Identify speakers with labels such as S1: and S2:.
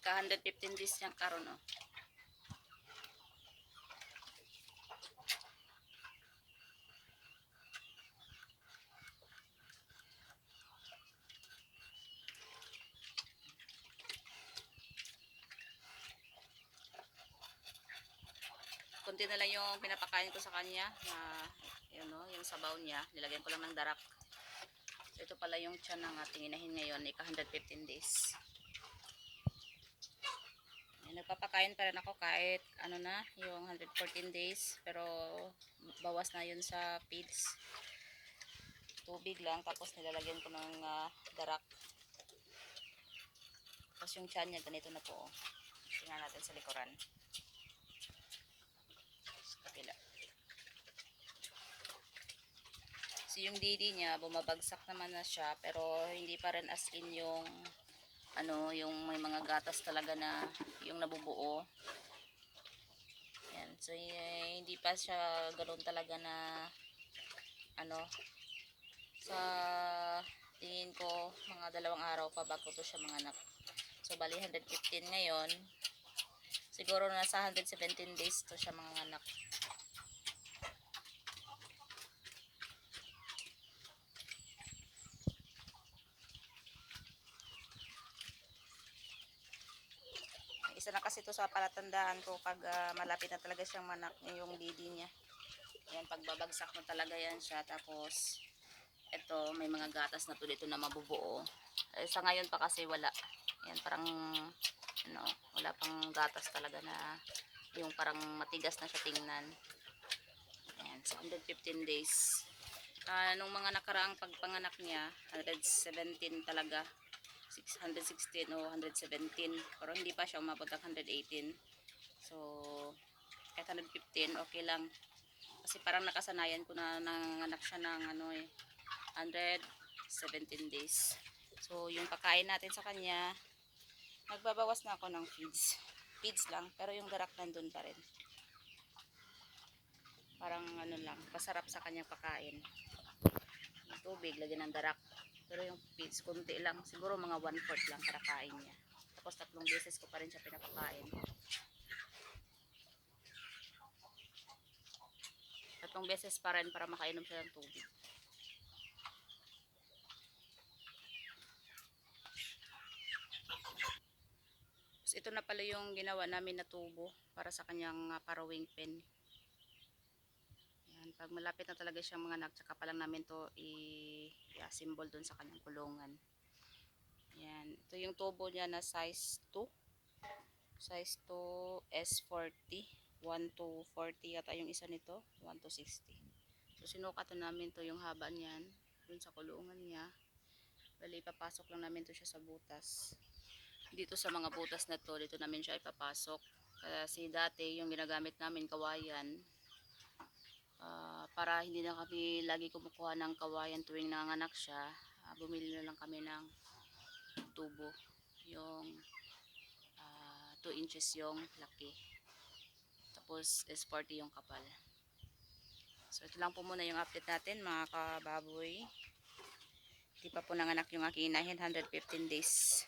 S1: Magka 115 days niyang karon oh. Kunti na lang yung pinapakain ko sa kanya na yun no, yung sabaw niya. Nilagyan ko lang ng darak. So, ito pala yung tiyan ng ating inahin ngayon, ika 115 days. Nagpapakain pa rin ako kahit ano na, yung 114 days. Pero bawas na yun sa feeds. Tubig lang, tapos nilalagyan ko ng ah, darak. Tapos yung tiyan niya, ganito na po. oh. Tingnan natin sa likuran. Sa kabila. So yung didi niya, bumabagsak naman na siya, pero hindi pa rin as in yung ano, yung may mga gatas talaga na yung nabubuo. Yan. So y- hindi pa siya ganoon talaga na ano sa tingin ko mga dalawang araw pa bago to siya mga anak. So bali 115 ngayon. Siguro nasa 117 days to siya mga Isa na kasi to sa palatandaan ko pag ah, malapit na talaga siyang manak yung didi niya. Yan, pagbabagsak na talaga yan siya. Tapos, ito, may mga gatas na to dito na mabubuo. Eh, sa ngayon pa kasi wala. Yan, parang, ano, wala pang gatas talaga na yung parang matigas na siya tingnan. Ayan, so 115 days. Ah, nung mga nakaraang pagpanganak niya, 117 talaga. 616 o 117 pero hindi pa siya umabot ng 118 so kahit 115 okay lang. Kasi parang nakasanayan ko na nanganak siya ng ano eh 117 days. So yung pagkain natin sa kanya nagbabawas na ako ng feeds. Feeds lang pero yung darak nandun pa rin. Parang ano lang pasarap sa kanyang pagkain. Tubig lagyan ng darak pero yung feeds, kunti lang. Siguro mga one-fourth lang para kain niya. Tapos tatlong beses ko pa rin siya pinapakain. Tatlong beses pa rin para makainom siya ng tubig. Tapos ito na pala yung ginawa namin na tubo para sa kanyang uh, parawing pen. Yan, pag malapit na talaga siyang mga anak, tsaka pa lang namin to i-symbol dun sa kanyang kulungan. Yan, ito yung tubo niya na size 2. Size 2 S40. 1 to 40 yata yung isa nito. 1 to 60. So sinukat na namin to yung haba niyan. Dun sa kulungan niya. Bali, ipapasok lang namin to siya sa butas. Dito sa mga butas na to, dito namin siya ipapasok. Kasi dati yung ginagamit namin kawayan, Ah, para hindi na kami lagi kumukuha ng kawayan tuwing nanganak siya, ah, bumili na lang kami ng tubo. Yung 2 inches yung laki. Tapos is 40 yung kapal. So ito lang po muna yung update natin mga kababoy. Hindi pa po nanganak yung aking inahin, 115 days.